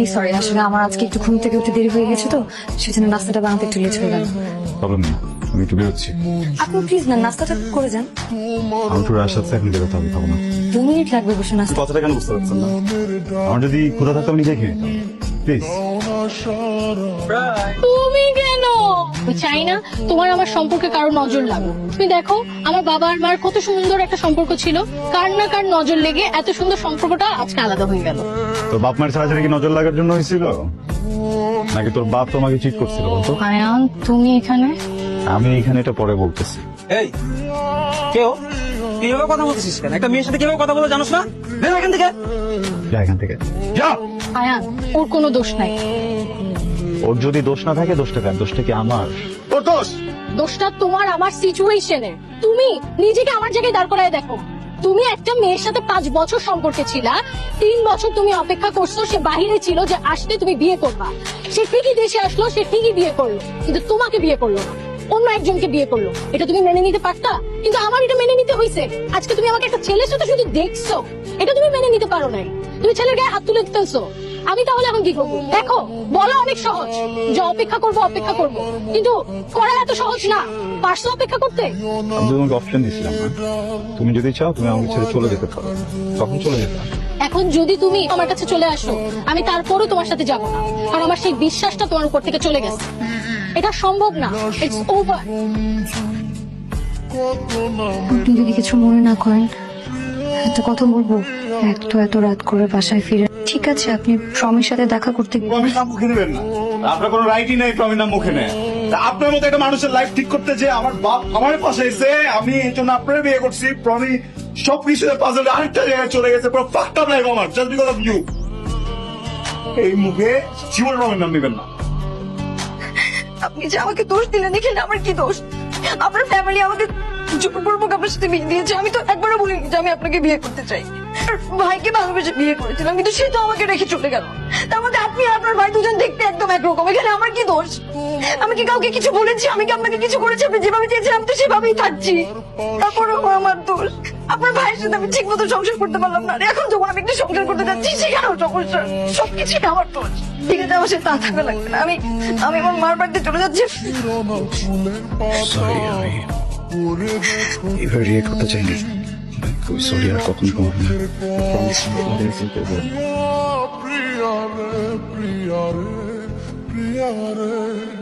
Really sorry আসলে আমার আজকে একটু ঘুম থেকে উঠে দেরি হয়ে গেছে তো সেজন্য নাস্তাটা বানাতে একটু লেট হয়ে গেল। প্রবলেম নেই আমি একটু বেরোচ্ছি। আপনি প্লিজ না নাস্তাটা করে যান। আমার একটু রাশ আছে এখন বেরোতে হবে খাব না। দু মিনিট লাগবে বসে নাস্তা কথাটা কেন বুঝতে পারছেন না? আমার যদি ক্ষুধা থাকতো আমি নিজে খেয়ে প্লিজ তুমি আমি চাই না তোমার আমার সম্পর্কে কারও নজর লাগুক। তুমি দেখো আমার বাবা আর মার কত সুন্দর একটা সম্পর্ক ছিল। কার না কার নজর লেগে এত সুন্দর সম্পর্কটা আজকে আলাদা হয়ে গেল। তো বাপ মায়ের ছাড়াছাড়ি কি নজর লাগার জন্য হয়েছিল? নাকি তোর বাপ তোমাকে চিট করছিল বলতো? আয়ান তুমি এখানে? আমি এখানে এটা পরে বলতেছি। এই কেউ? কীভাবে কথা বলতেছিস কেন? একটা মেয়ের সাথে কীভাবে কথা বলে জানোস না? বেরো এখান থেকে। যা এখান থেকে। যা আয়ান ওর কোনো দোষ নাই। ওর যদি দোষ না থাকে দোষটা কার? দোষটা কি আমার? তোর দোষ? দোষটা তোমার আমার সিচুয়েশনের তুমি নিজেকে আমার জায়গায় দাঁড় করায় দেখো। তুমি একটা মেয়ের সাথে পাঁচ বছর সম্পর্কে ছিলা তিন বছর তুমি অপেক্ষা করছ সে বাহিরে ছিল যে আসলে তুমি বিয়ে করবা। সে ঠিকই দেশে আসলো সে ঠিকই বিয়ে করল কিন্তু তোমাকে বিয়ে করল না। অন্য একজনকে বিয়ে করল। এটা তুমি মেনে নিতে পারতা? কিন্তু আমার এটা মেনে নিতে হয়েছে আজকে তুমি আমাকে একটা ছেলের সাথে শুধু দেখছ। এটা তুমি মেনে নিতে পারো নাই। তুমি ছেলের গায়ে হাত তুলে ফেলছো। আমি তাহলে এখন কি করব? দেখো বলা অনেক সহজ। যে অপেক্ষা করব অপেক্ষা করব। কিন্তু করা এত সহজ না। পারছ অপেক্ষা করতে? আমি তো তোমাকে অপশন দিছিলাম না তুমি যদি চাও তুমি আমাকে ছেড়ে চলে যেতে পারো। তখন চলে যেতাম এখন যদি তুমি আমার কাছে চলে আসো আমি তারপরও তোমার সাথে যাব না। কারণ আমার সেই বিশ্বাসটা তোমার উপর থেকে চলে গেছে। এটা সম্ভব না। ইটস ওভার আপনি যদি কিছু মনে না করেন একটা কথা বলব এক তো এত রাত করে বাসায় ফিরে ঠিক আছে আপনি প্রমির সাথে দেখা করতে প্রমিস নাম মুখে নেবেন না। আপনার কোনো রাইটই নাই প্রমিস নাম মুখে নেয়। আপনার মতো একটা মানুষের লাইফ ঠিক করতে যে আমার বাপ আমার পাশে এসে আমি এই জন্য আপনার বিয়ে করছি প্রমি সব কিছু পাজল আরেকটা জায়গায় চলে গেছে পুরো ফাঁকটা লাইফ আমার জাস্ট বিকজ অফ ইউ এই মুখে জীবন প্রমির নাম নেবেন না। আপনি যে আমাকে দোষ দিলেন এখানে আমার কি দোষ? আপনার ফ্যামিলি আমাকে জোরপূর্বক আপনার সাথে বিয়ে দিয়েছে আমি তো একবারও বলিনি যে আমি আপনাকে বিয়ে করতে চাই। ভাইকে ভালোবেসে বিয়ে করেছিলাম, কিন্তু সে তো আমাকে রেখে চলে গেল। তার মধ্যে আপনি আপনার ভাই দুজন দেখতে একদম একরকম। এখানে আমার কি দোষ? আমি কি কাউকে কিছু বলেছি? আমি কি আপনাকে কিছু করেছি? আপনি যেভাবে চেয়েছিলাম তো সেভাবেই থাকছি। তারপরেও আমার দোষ। আপনার ভাইয়ের সাথে আমি ঠিক মতো সংসার করতে পারলাম না। এখন যখন আমি একটু সংসার করতে যাচ্ছি, সেখানেও সমস্যা সবকিছুই আমার দোষ। ঠিক আছে, আমার সাথে তা থাকা লাগবে না। আমি আমি আমার মার বাড়িতে চলে যাচ্ছি। আমি এবার রিয়েক্ট করতে চাইনি। সরি আর কখনো করব না প্রিয়া রে প্রিয়া রে।